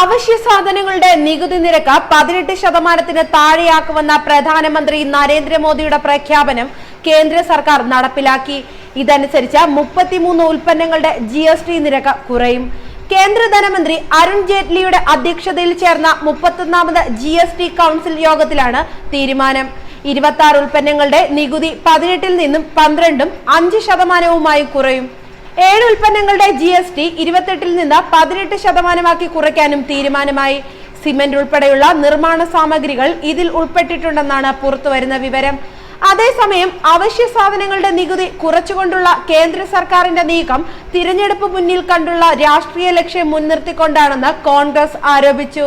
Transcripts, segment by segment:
അവശ്യ സാധനങ്ങളുടെ നികുതി നിരക്ക് പതിനെട്ട് ശതമാനത്തിന് താഴെയാക്കുമെന്ന പ്രധാനമന്ത്രി നരേന്ദ്രമോദിയുടെ പ്രഖ്യാപനം കേന്ദ്ര സർക്കാർ നടപ്പിലാക്കി. ഇതനുസരിച്ച് മുപ്പത്തിമൂന്ന് ഉൽപ്പന്നങ്ങളുടെ ജി എസ് ടി നിരക്ക് കുറയും. കേന്ദ്ര ധനമന്ത്രി അരുൺ ജെയ്റ്റ്ലിയുടെ അധ്യക്ഷതയിൽ ചേർന്ന മുപ്പത്തൊന്നാമത് ജി എസ് ടി കൗൺസിൽ യോഗത്തിലാണ് തീരുമാനം. ഇരുപത്തി ആറ് ഉൽപ്പന്നങ്ങളുടെ നികുതി പതിനെട്ടിൽ നിന്നും പന്ത്രണ്ടും അഞ്ച് ശതമാനവുമായി കുറയും. ഏഴ് ഉൽപ്പന്നങ്ങളുടെ ജി എസ് ടി ഇരുപത്തെട്ടിൽ നിന്ന് പതിനെട്ട് ശതമാനമാക്കി കുറയ്ക്കാനും തീരുമാനമായി. സിമന്റ് ഉൾപ്പെടെയുള്ള നിർമ്മാണ സാമഗ്രികൾ ഇതിൽ ഉൾപ്പെട്ടിട്ടുണ്ടെന്നാണ് പുറത്തുവരുന്ന വിവരം. അതേസമയം അവശ്യ സാധനങ്ങളുടെ നികുതി കുറച്ചുകൊണ്ടുള്ള കേന്ദ്ര സർക്കാരിന്റെ നീക്കം തിരഞ്ഞെടുപ്പ് മുന്നിൽ കണ്ടുള്ള രാഷ്ട്രീയ ലക്ഷ്യം മുൻനിർത്തിക്കൊണ്ടാണെന്ന് കോൺഗ്രസ് ആരോപിച്ചു.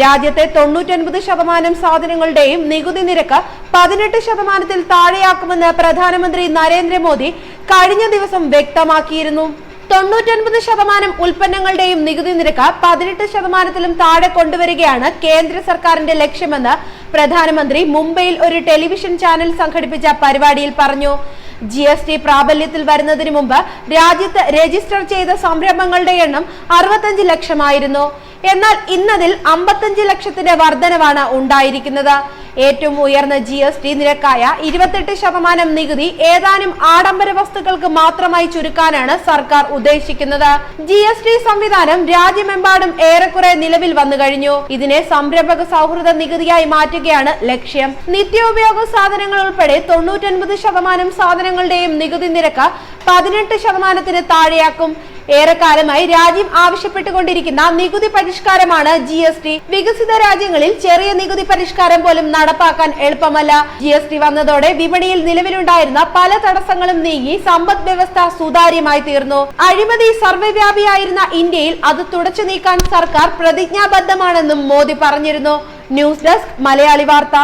രാജ്യത്തെ തൊണ്ണൂറ്റൊൻപത് ശതമാനം സാധനങ്ങളുടെയും നികുതി നിരക്ക് പതിനെട്ട് ശതമാനത്തിൽ താഴെയാക്കുമെന്ന് പ്രധാനമന്ത്രി നരേന്ദ്രമോദി കഴിഞ്ഞ ദിവസം വ്യക്തമാക്കിയിരുന്നു. തൊണ്ണൂറ്റൊൻപത് ശതമാനം ഉൽപ്പന്നങ്ങളുടെയും നികുതി നിരക്ക് പതിനെട്ട് ശതമാനത്തിലും താഴെ കൊണ്ടുവരികയാണ് കേന്ദ്ര സർക്കാരിന്റെ ലക്ഷ്യമെന്ന് പ്രധാനമന്ത്രി മുംബൈയിൽ ഒരു ടെലിവിഷൻ ചാനൽ സംഘടിപ്പിച്ച പരിപാടിയിൽ പറഞ്ഞു. ജി എസ് ടി പ്രാബല്യത്തിൽ വരുന്നതിന് മുമ്പ് രാജ്യത്ത് രജിസ്റ്റർ ചെയ്ത സംരംഭങ്ങളുടെ എണ്ണം അറുപത്തഞ്ച് ലക്ഷമായിരുന്നു. എന്നാൽ ഇന്നതിൽ അമ്പത്തഞ്ച് ലക്ഷത്തിന്റെ വർധനവാണ് ഉണ്ടായിരിക്കുന്നത്. ഏറ്റവും ഉയർന്ന ജി എസ് ടി നിരക്കായ ഇരുപത്തെട്ട് ശതമാനം നികുതി ഏതാനും ആഡംബര വസ്തുക്കൾക്ക് മാത്രമായി ചുരുക്കാനാണ് സർക്കാർ ഉദ്ദേശിക്കുന്നത്. ജി എസ് ടി സംവിധാനം രാജ്യമെമ്പാടും ഏറെക്കുറെ നിലവിൽ വന്നു കഴിഞ്ഞു. ഇതിനെ സംരംഭക സൗഹൃദ നികുതിയായി മാറ്റുകയാണ് ലക്ഷ്യം. നിത്യോപയോഗ സാധനങ്ങൾ ഉൾപ്പെടെ തൊണ്ണൂറ്റൊൻപത് ശതമാനം സാധനങ്ങളുടെയും നികുതി നിരക്ക് പതിനെട്ട് ശതമാനത്തിന് താഴെയാക്കും. ഏറെക്കാലമായി രാജ്യം ആവശ്യപ്പെട്ടുകൊണ്ടിരിക്കുന്ന നികുതി പരിഷ്കാരമാണ് ജി എസ് ടി വികസിത രാജ്യങ്ങളിൽ ചെറിയ നികുതി പരിഷ്കാരം പോലും നടപ്പാക്കാൻ എളുപ്പമല്ല. ജി എസ് ടി വന്നതോടെ വിപണിയിൽ നിലവിലുണ്ടായിരുന്ന പല തടസ്സങ്ങളും നീങ്ങി സമ്പദ് വ്യവസ്ഥ സുതാര്യമായി തീർന്നു. അഴിമതി സർവവ്യാപിയായിരുന്ന ഇന്ത്യയിൽ അത് തുടച്ചു നീക്കാൻ സർക്കാർ പ്രതിജ്ഞാബദ്ധമാണെന്നും മോദി പറഞ്ഞിരുന്നു. ന്യൂസ് ഡെസ്ക് മലയാളി വാർത്ത.